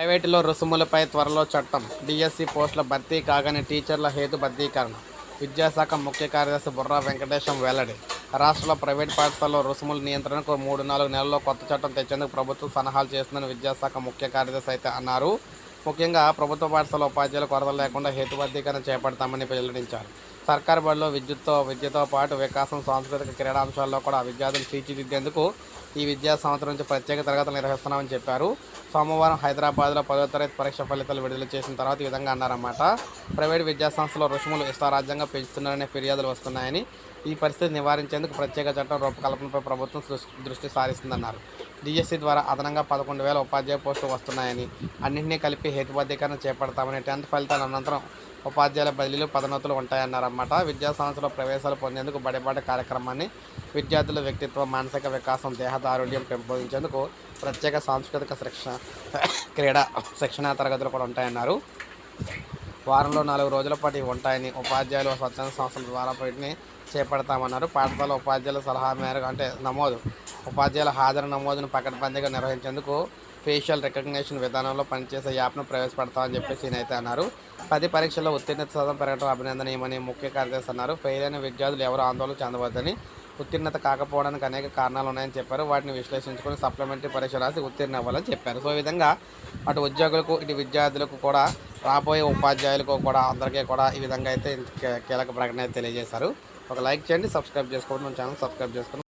ప్రైవేటులో రుసుములపై త్వరలో చట్టం. డిఎస్సి పోస్టుల భర్తీ కాగానే టీచర్ల హేతు భర్తీకరణ. విద్యాశాఖ ముఖ్య కార్యదర్శి బుర్రా వెంకటేశం వెల్లడి. రాష్ట్రంలో ప్రైవేట్ పాఠశాలలో రుసుముల నియంత్రణకు మూడు నాలుగు నెలల్లో కొత్త చట్టం తెచ్చేందుకు ప్రభుత్వం సలహాలు చేస్తుందని విద్యాశాఖ ముఖ్య కార్యదర్శి అయితే అన్నారు. ముఖ్యంగా ప్రభుత్వ పాఠశాల ఉపాధ్యాయులు కొరత లేకుండా హేతుబద్ధీకరణ చేపడతామని వెల్లడించారు సర్కారు బడిలో విద్యుత్తో విద్యతో పాటు వికాసం సాంస్కృతిక క్రీడాంశాల్లో కూడా విద్యార్థులు తీర్చిదిద్దేందుకు ఈ విద్యా సంవత్సరం నుంచి ప్రత్యేక తరగతులు నిర్వహిస్తున్నామని చెప్పారు. సోమవారం హైదరాబాద్లో పదో తరగతి పరీక్ష ఫలితాలు విడుదల చేసిన తర్వాత ఈ విధంగా అన్నారన్నమాట. ప్రైవేట్ విద్యాసంస్థలు రుసుములు ఇష్టారాజ్యంగా పెంచుతున్నారనే ఫిర్యాదులు వస్తున్నాయని ఈ పరిస్థితి నివారించేందుకు ప్రత్యేక చట్టం రూపకల్పనపై ప్రభుత్వం దృష్టి సారిస్తుందన్నారు. డిఎస్సి ద్వారా అదనంగా పదకొండు వేల ఉపాధ్యాయ పోస్టులు వస్తున్నాయని అన్నింటినీ కలిపి హేతుబద్ధీకరణ చేపడతామని టెన్త్ ఫలితాల అనంతరం ఉపాధ్యాయుల బదిలీలు పదోన్నతులు ఉంటాయన్నారన్నమాట. విద్యా సంస్థలో ప్రవేశాలు పొందేందుకు బడిబాట కార్యక్రమాన్ని విద్యార్థుల వ్యక్తిత్వ మానసిక వికాసం దేహదారుఢ్యం పెంపొందించేందుకు ప్రత్యేక సాంస్కృతిక శిక్షణ క్రీడా శిక్షణా తరగతులు కూడా ఉంటాయన్నారు. వారంలో నాలుగు రోజుల పాటు ఉంటాయని ఉపాధ్యాయులు స్వచ్ఛంద సంస్థల ద్వారా వీటిని చేపడతామన్నారు. పాఠశాల ఉపాధ్యాయుల సలహా మేరకు అంటే నమోదు. ఉపాధ్యాయుల హాజరు నమోదును పకడ్బందీగా నిర్వహించేందుకు ఫేషియల్ రికగ్నిషన్ విధానంలో పనిచేసే యాప్ను ప్రవేశపెడతామని చెప్పేసి నేనైతే అన్నారు. పది పరీక్షల్లో ఉత్తీర్ణత శాతం పెరగడం అభినందనీయమని ముఖ్య కార్యదర్శి అన్నారు. ఫెయిల్ అయిన విద్యార్థులు ఎవరు ఆందోళన చెందవద్దని ఉత్తీర్ణత కాకపోవడానికి అనేక కారణాలు ఉన్నాయని చెప్పారు. వాటిని విశ్లేషించుకొని సప్లిమెంటరీ పరీక్ష రాసి ఉత్తీర్ణ అవ్వాలని చెప్పారు. సో ఈ విధంగా అటు ఉద్యోగులకు ఇటు విద్యార్థులకు కూడా రాబోయే ఉపాధ్యాయులకు కూడా అందరికీ కూడా ఈ విధంగా అయితే కీలక ప్రకటన తెలియజేశారు. ఒక లైక్ చేయండి సబ్స్క్రైబ్ చేసుకోండి మన ఛానల్ సబ్స్క్రైబ్ చేసుకోండి.